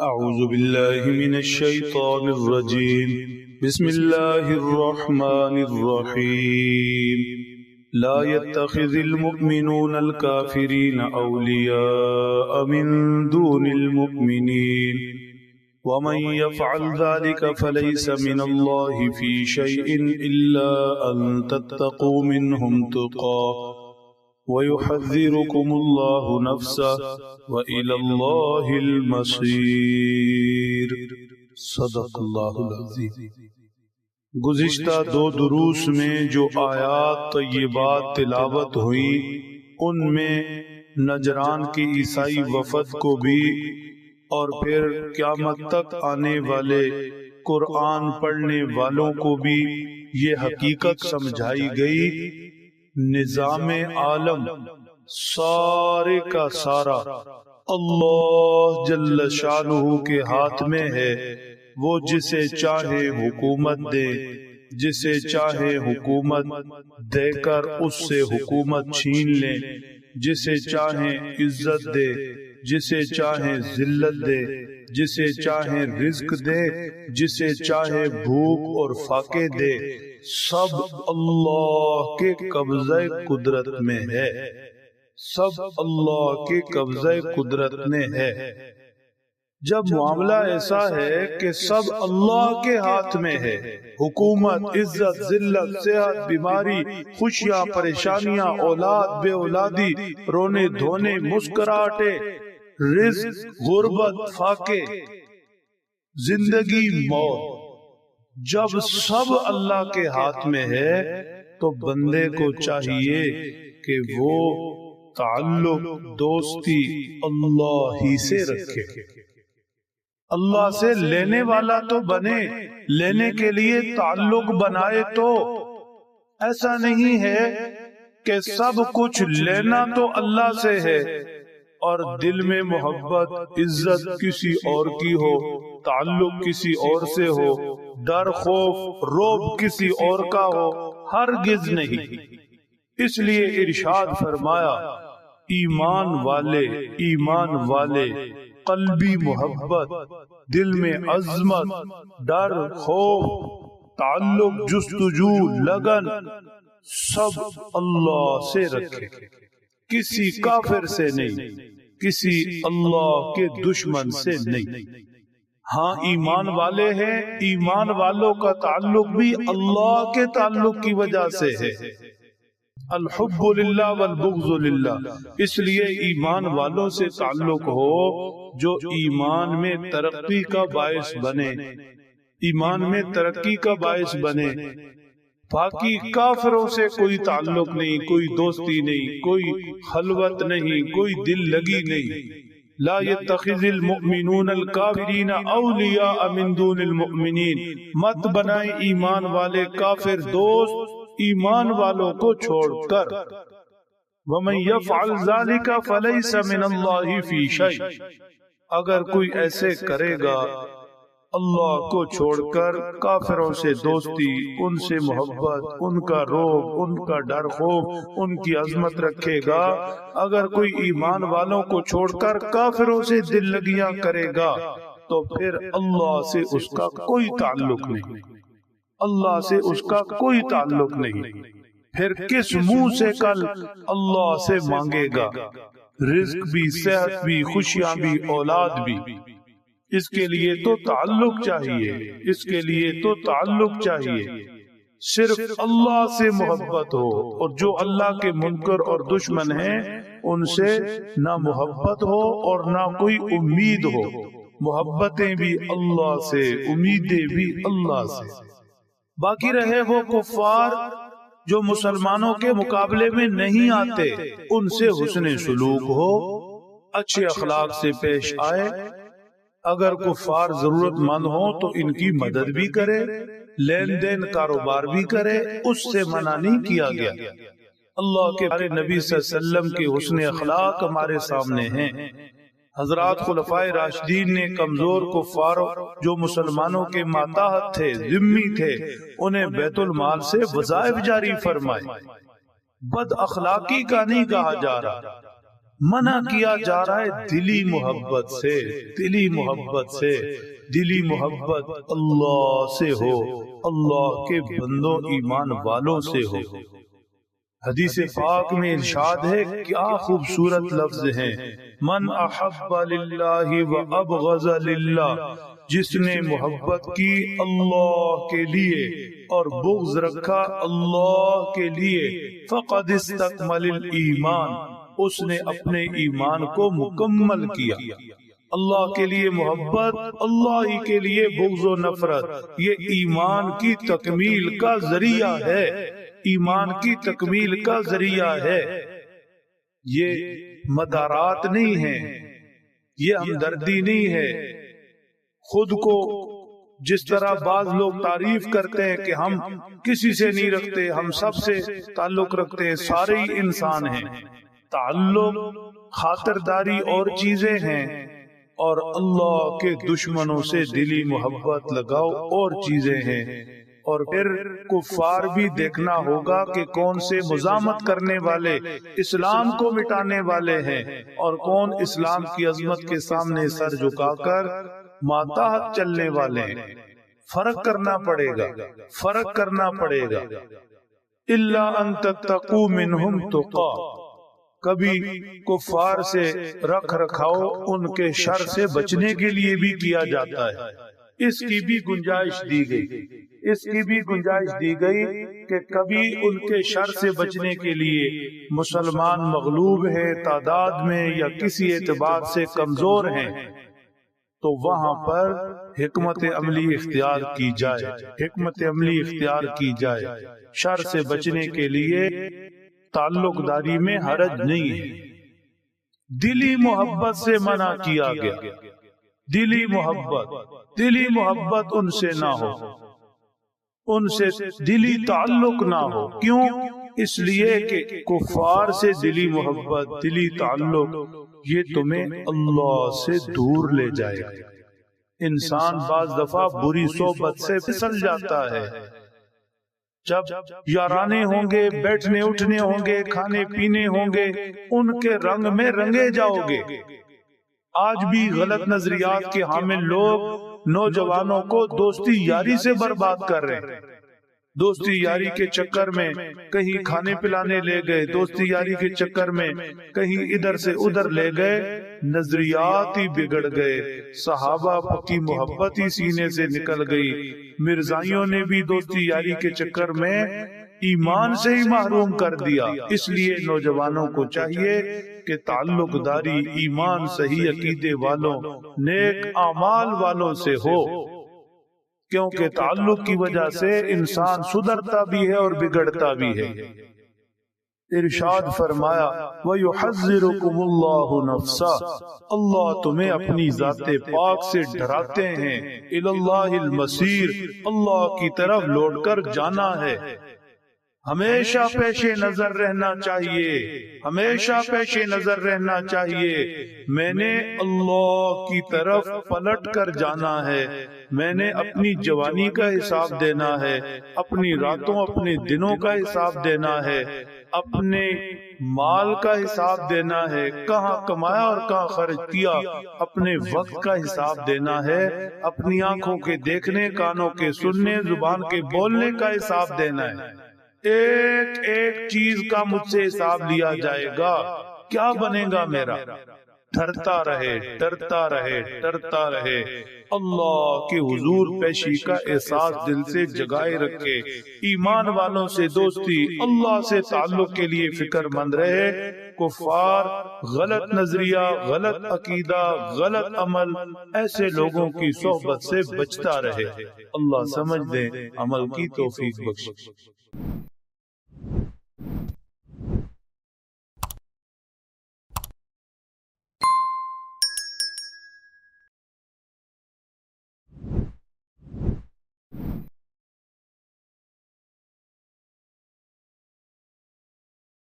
أعوذ بالله من الشيطان الرجيم. بسم الله الرحمن الرحيم. لا يتخذ المؤمنون الكافرين أولياء من دون المؤمنين. ومن يفعل ذلك فليس من الله في شيء إلا أن تتقوا منهم تقاة. ويحذركم الله نفسه وإلى الله المصير صدق اللہ العظیم۔ گزشتہ دو دروس میں جو آیات، طیبات، تلاوت ہوئی ان میں نجران کی عیسائی وفد کو بھی اور پھر قیامت تک آنے والے قرآن پڑھنے والوں کو بھی یہ حقیقت سمجھائی گئی نظام عالم سارے کا سارا۔ اللہ جل شانہ کے ہاتھ میں ہے۔ وہ جسے چاہے حکومت دے جسے چاہے حکومت دے کر اس سے حکومت چھین لے۔ جسے چاہے عزت دے جسے چاہے ذلت دے۔ جسے چاہے رزق دے جسے چاہے بھوک اور فاقے دے۔ سب اللہ کے قبضہ قدرت میں ہے۔ سب اللہ کے قبضہ قدرت میں ہے۔ جب معاملہ ایسا ہے کہ سب اللہ کے ہاتھ میں ہے۔ حکومت عزت ذلت صحت بیماری خوشیاں پریشانیاں اولاد بے اولادی رونے دھونے مسکراہٹے رزق، غربت، فاقے، زندگی، موت۔ جب سب اللہ کے ہاتھ میں ہے، تو بندے کو چاہیے کہ وہ تعلق، دوستی اللہ ہی سے رکھے۔ اللہ سے لینے والا تو بنے، لینے کے لیے تعلق بنائے تو ایسا نہیں ہے کہ سب کچھ لینا تو اللہ سے ہے۔ اور دل میں محبت، عزت کسی اور کی ہو، تعلق کسی اور سے ہو، ڈر، خوف، روب کسی اور کا ہو، ہرگز نہیں۔ اس لیے ارشاد فرمایا، ایمان والے ایمان والے، قلبی محبت، دل میں عظمت، ڈر، خوف، تعلق، جستجو، لگن، سب اللہ سے رکھے۔ کسی کافر سے نہیں کسی اللہ کے دشمن سے نہیں۔ ہاں ایمان والے ہیں ایمان والوں کا تعلق بھی اللہ کے تعلق کی وجہ سے ہے۔ الحب للہ والبغض للہ۔ اس لیے ایمان والوں سے تعلق ہو جو ایمان میں ترقی کا باعث بنے۔ ایمان میں ترقی کا باعث بنے۔ باقی کافروں سے کوئی تعلق نہیں کوئی دوستی نہیں کوئی خلوت نہیں کوئی دل لگی نہیں۔ لا يتخذ المؤمنون الكافرین اولیاء من دون المؤمنین۔ مت بنائیں ایمان والے کافر دوست ایمان والوں کو چھوڑ کر۔ وَمَن يَفْعَلْ ذَلِكَ فَلَيْسَ مِنَ اللَّهِ فِي شَيْءٍ اگر کوئی ایسے کرے گا اللہ کو چھوڑ کر کافروں سے دوستی، ان سے محبت، ان کا روب، ان کا ڈر، خوف، ان کی عظمت رکھے گا۔ اگر کوئی ایمان والوں کو چھوڑ کر کافروں سے دل لگیاں کرے گا، تو پھر اللہ سے اس کا کوئی تعلق نہیں۔ اللہ سے اس کا کوئی تعلق نہیں۔ پھر کس منہ سے کل اللہ سے مانگے گا؟ رزق بھی، صحت بھی، خوشیاں بھی، اولاد بھی۔ اس کے لیے تو تعلق چاہیے۔ اس کے لیے تو تعلق چاہیے۔ صرف اللہ سے محبت ہو اور جو اللہ کے منکر اور دشمن ہیں ان سے نہ محبت ہو اور نہ کوئی امید ہو۔ محبتیں بھی اللہ سے امیدیں بھی اللہ سے۔ باقی رہے وہ کفار جو مسلمانوں کے مقابلے میں نہیں آتے ان سے حسن سلوک ہو اچھے اخلاق سے پیش آئے اگر کفار ضرورت مند ہو تو ان کی مدد بھی کرے لین دین کاروبار بھی کرے اس سے منع نہیں کیا گیا۔ اللہ کے نبی صلی اللہ علیہ وسلم کے حسن اخلاق ہمارے سامنے ہیں۔ حضرات خلفائے راشدین نے کمزور کفار جو مسلمانوں کے ماتحت تھے ذمی تھے انہیں بیت المال سے وظائف جاری فرمائے۔ بد اخلاقی کا نہیں کہا جا رہا۔ منع کیا جا رہا ہے دلی محبت سے دلی محبت سے دلی محبت اللہ سے ہو اللہ کے بندوں ایمان والوں سے ہو۔ حدیث پاک میں ارشاد ہے کیا خوبصورت لفظ ہیں۔ من احب للہ و ابغض للہ جس نے محبت کی اللہ کے لیے اور بغض رکھا اللہ کے لیے۔ فقد استقمل الایمان۔ اس نے اپنے ایمان کو مکمل کیا۔ اللہ کے لیے محبت اللہ ہی کے لیے بغض و نفرت۔ یہ ایمان کی تکمیل کا ذریعہ ہے۔ ایمان کی تکمیل کا ذریعہ ہے۔ یہ مدارات نہیں ہے یہ ہمدردی نہیں ہے۔ خود کو جس طرح بعض لوگ تعریف کرتے ہیں کہ ہم کسی سے نہیں رکھتے ہم سب سے تعلق رکھتے ہیں سارے ہی انسان ہیں۔ تعلق، خاطرداری اور چیزیں ہیں۔ اور اللہ کے دشمنوں سے دلی محبت لگاؤ اور چیزیں ہیں۔ اور پھر کفار بھی دیکھنا ہوگا کہ کون سے مزامت کرنے والے، اسلام کو مٹانے والے ہیں۔ اور کون اسلام کی عظمت کے سامنے سر جھکا کر ماتا چلنے والے ہیں۔ فرق کرنا پڑے گا۔ فرق کرنا پڑے گا۔ اللہ ان تتقو منہم تقا کبھی کفار سے رکھ رکھاؤ ان کے شر سے بچنے کے لیے بھی کیا جاتا ہے۔ اس کی بھی گنجائش دی گئی۔ اس کی بھی گنجائش دی گئی کہ کبھی ان کے شر سے بچنے کے لیے مسلمان مغلوب ہے، تعداد میں یا کسی اعتبار سے کمزور ہیں۔ تو وہاں پر حکمت عملی اختیار کی جائے۔ حکمت عملی اختیار کی جائے۔ شر سے بچنے کے لیے تعلق داری میں حرج نہیں۔ ہے دلی محبت سے منع کیا گیا۔ دلی محبت دلی محبت ان سے نہ ہو۔ ان سے دلی تعلق نہ ہو۔ کیوں؟ اس لیے کہ کفار سے دلی محبت، دلی تعلق، یہ تمہیں اللہ سے دور لے جائے گا۔ انسان بعض دفعہ بری صحبت سے پھسل جاتا ہے۔ جب یارانے ہوں گے، بیٹھنے، اٹھنے ہوں گے، کھانے، پینے ہوں گے، ان کے رنگ میں رنگے جاؤ گے۔ آج بھی غلط نظریات کے حامل لوگ نوجوانوں کو دوستی یاری سے برباد کر رہے ہیں۔ دوستی یاری کے چکر میں کہیں کھانے پلانے لے گئے دوستی یاری کے چکر میں کہیں ادھر سے ادھر لے گئے نظریات ہی بگڑ گئے صحابہ پکی محبت ہی سینے سے نکل گئی۔ مرزائیوں نے بھی دوستی یاری کے چکر میں ایمان سے ہی محروم کر دیا۔ اس لیے نوجوانوں کو چاہیے کہ تعلق داری ایمان صحیح عقیدے والوں نیک اعمال والوں سے ہو۔ کیونکہ تعلق کی وجہ سے انسان سدھرتا بھی ہے اور بگڑتا بھی ہے۔ ارشاد فرمایا وَيُحَذِّرُكُمُ اللَّهُ نَفْسَا اللہ تمہیں اپنی ذات پاک سے ڈراتے ہیں۔ الاللہ المسیر اللہ کی طرف لوٹ کر جانا ہے۔ ہمیشہ پیش نظر رہنا چاہیے۔ ہمیشہ پیش نظر رہنا چاہیے۔ میں نے اللہ کی طرف پلٹ کر جانا ہے۔ میں نے اپنی جوانی کا حساب دینا ہے۔ اپنی راتوں اپنے دنوں کا حساب دینا ہے۔ اپنے مال کا حساب دینا ہے۔ کہاں کمایا اور کہاں خرچ کیا؟ اپنے وقت کا حساب دینا ہے۔ اپنی آنکھوں کے دیکھنے کانوں کے سننے زبان کے بولنے کا حساب دینا ہے ایک ایک چیز کا مجھ سے حساب لیا جائے گا۔ کیا بنے گا میرا؟ ڈرتا رہے ڈرتا رہے ڈرتا رہے۔ اللہ کے حضور پیشی کا احساس دل سے جگائے رکھے۔ ایمان والوں سے دوستی، اللہ سے تعلق کے لیے فکر مند رہے۔ کفار، غلط نظریہ، غلط عقیدہ، غلط عمل، ایسے لوگوں کی صحبت سے بچتا رہے۔ اللہ سمجھ دے عمل کی توفیق بخش۔